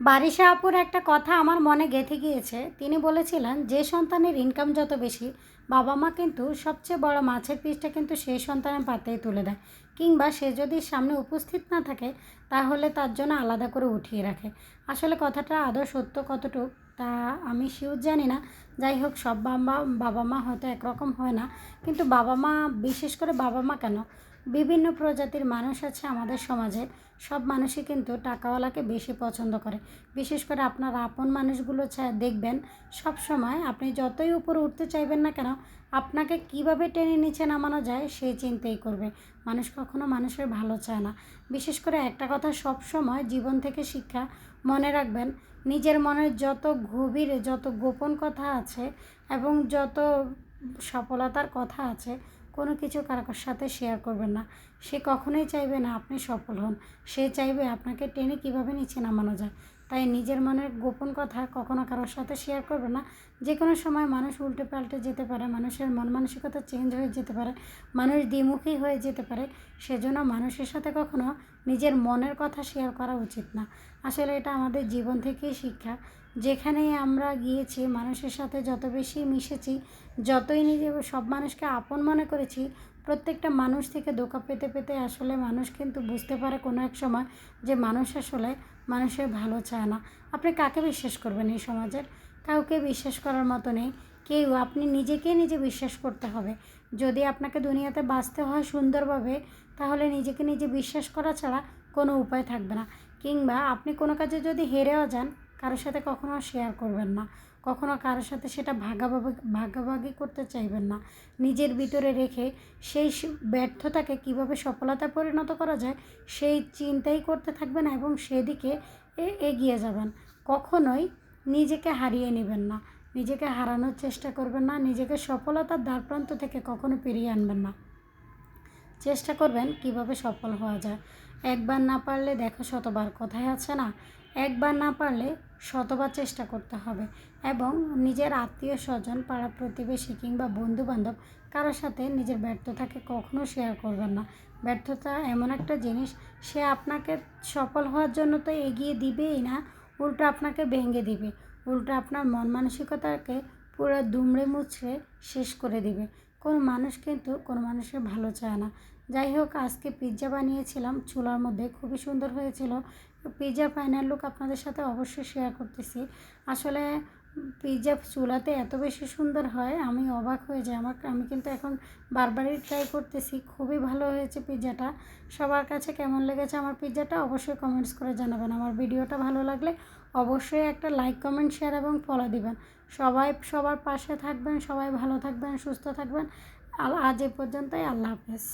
বারিশা আপুর একটা কথা আমার মনে গেঁথে গিয়েছে। তিনি বলেছিলেন, যে সন্তানের ইনকাম যত বেশি, বাবা মা কিন্তু সবচেয়ে বড় মাছের পিসটা কিন্তু সেই সন্তানের পাতেই তুলে দেয়। কিংবা সে যদি সামনে উপস্থিত না থাকে, তাহলে তার জন্য আলাদা করে উঠিয়ে রাখে। আসলে কথাটা আদৌ সত্য কতটুক তা আমি শিওর জানি না। যাই হোক সব বাবা বাবা মা হয়তো একরকম হয় না, কিন্তু বাবা মা বিশেষ করে বাবা মা কেন? বিভিন্ন প্রজাতির মানুষ আছে আমাদের সমাজে, সব মানুষই কিন্তু টাকাওয়ালাকে বেশি পছন্দ করে। বিশেষ করে আপনার আপন মানুষগুলো দেখবেন, সব সময় আপনি যতই উপরে উঠতে চাইবেন না কেন, আপনাকে কীভাবে টেনে নিচে নামানো যায় সেই চিন্তাই করবে। মানুষ কখনো মানুষের ভালো চায় না। বিশেষ করে একটা কথা, সব সময় জীবন থেকে শিক্ষা মনে রাখবেন, নিজের মনের যত গভীরে, যত গোপন কথা আছে এবং যত সফলতার কথা আছে, কোনো কিছু কারোর সাথে শেয়ার করবেন না। সে কখনোই চাইবে না আপনি সফল হন। সে চাইবে আপনাকে টেনে কীভাবে নিচে নামানো যায়। তাই নিজের মনের গোপন কথা কখনো কারোর সাথে শেয়ার করবে না। যে কোনো সময় মানুষ উল্টে পাল্টে যেতে পারে, মানুষের মন মানসিকতা চেঞ্জ হয়ে যেতে পারে, মানুষ দ্বিমুখী হয়ে যেতে পারে, সেজন্য মানুষের সাথে কখনো নিজের মনের কথা শেয়ার করা উচিত না। আসলে এটা আমাদের জীবন থেকেই শিক্ষা। যেখানেই আমরা গিয়েছি, মানুষের সাথে যত বেশি মিশেছি, যতই নিজে সব মানুষকে আপন মনে করেছি, প্রত্যেকটা মানুষ থেকে ধোকা পেতে পেতে আসলে মানুষ কিন্তু বুঝতে পারে কোনো এক সময় যে মানুষ আসলে মানুষের ভালো চায় না। আপনি কাকে বিশ্বাস করবেন এই সমাজের? কাউকে বিশ্বাস করার মতো নেই। কেউ, আপনি নিজেকে নিজে বিশ্বাস করতে হবে। যদি আপনাকে দুনিয়াতে বাঁচতে হয় সুন্দরভাবে, তাহলে নিজেকে নিজে বিশ্বাস করা ছাড়া কোনো উপায় থাকবে না। কিংবা আপনি কোনো কাজে যদি হেরেও যান কারোর সাথে কখনো শেয়ার করবেন না। কখনো কারোর সাথে সেটা ভাগাভাগি ভাগাভাগি করতে চাইবেন না। নিজের ভিতরে রেখে সেই ব্যর্থতাকে কীভাবে সফলতায় পরিণত করা যায়, সেই চিন্তাই করতে থাকবেন এবং সেদিকে এগিয়ে যাবেন। কখনোই নিজেকে হারিয়ে নেবেন না। নিজেকে হারানোর চেষ্টা করবেন না। নিজেকে সফলতার দ্বারপ্রান্ত থেকে কখনো পেরিয়ে আনবেন না। চেষ্টা করবেন কীভাবে সফল হওয়া যায়। একবার না পারলে দেখো শতবার কথায় আছে না? একবার না পারলে শতবার চেষ্টা করতে হবে এবং নিজের আত্মীয় স্বজন, পাড়া প্রতিবেশী কিংবা বন্ধু বান্ধব কারোর সাথে নিজের ব্যর্থতাকে কখনো শেয়ার করবেন না। ব্যর্থতা এমন একটা জিনিস, সে আপনাকে সফল হওয়ার জন্য তো এগিয়ে দিবেই না, উল্টো আপনাকে ভেঙে দিবে। উল্টো আপনার মন মানসিকতাকে পুরো দুমড়ে মুচড়ে শেষ করে দিবে। কোনো মানুষ কিন্তু কোনো মানুষের ভালো চায় না। যাই হোক, আজকে পিৎজা বানিয়েছিলাম, চুলার মধ্যে খুবই সুন্দর হয়েছিল। পিৎজা ফাইনাল লুক আপনাদের সাথে অবশ্যই শেয়ার করতেছি। আসলে পিৎজা চুলাতে এত বেশি সুন্দর হয়, আমি অবাক হয়ে যাই। আমার আমি কিন্তু এখন বারবারই ট্রাই করতেছি, খুবই ভালো হয়েছে পিৎজাটা সবার কাছে কেমন লেগেছে আমার পিৎজাটা অবশ্যই কমেন্টস করে জানাবেন। আমার ভিডিওটা ভালো লাগলে অবশ্যই একটা লাইক কমেন্ট শেয়ার এবং ফলো দিবেন। সবাই, সবার পাশে থাকবেন, সবাই ভালো থাকবেন, সুস্থ থাকবেন। আজ এ পর্যন্তই, আল্লাহ হাফেজ।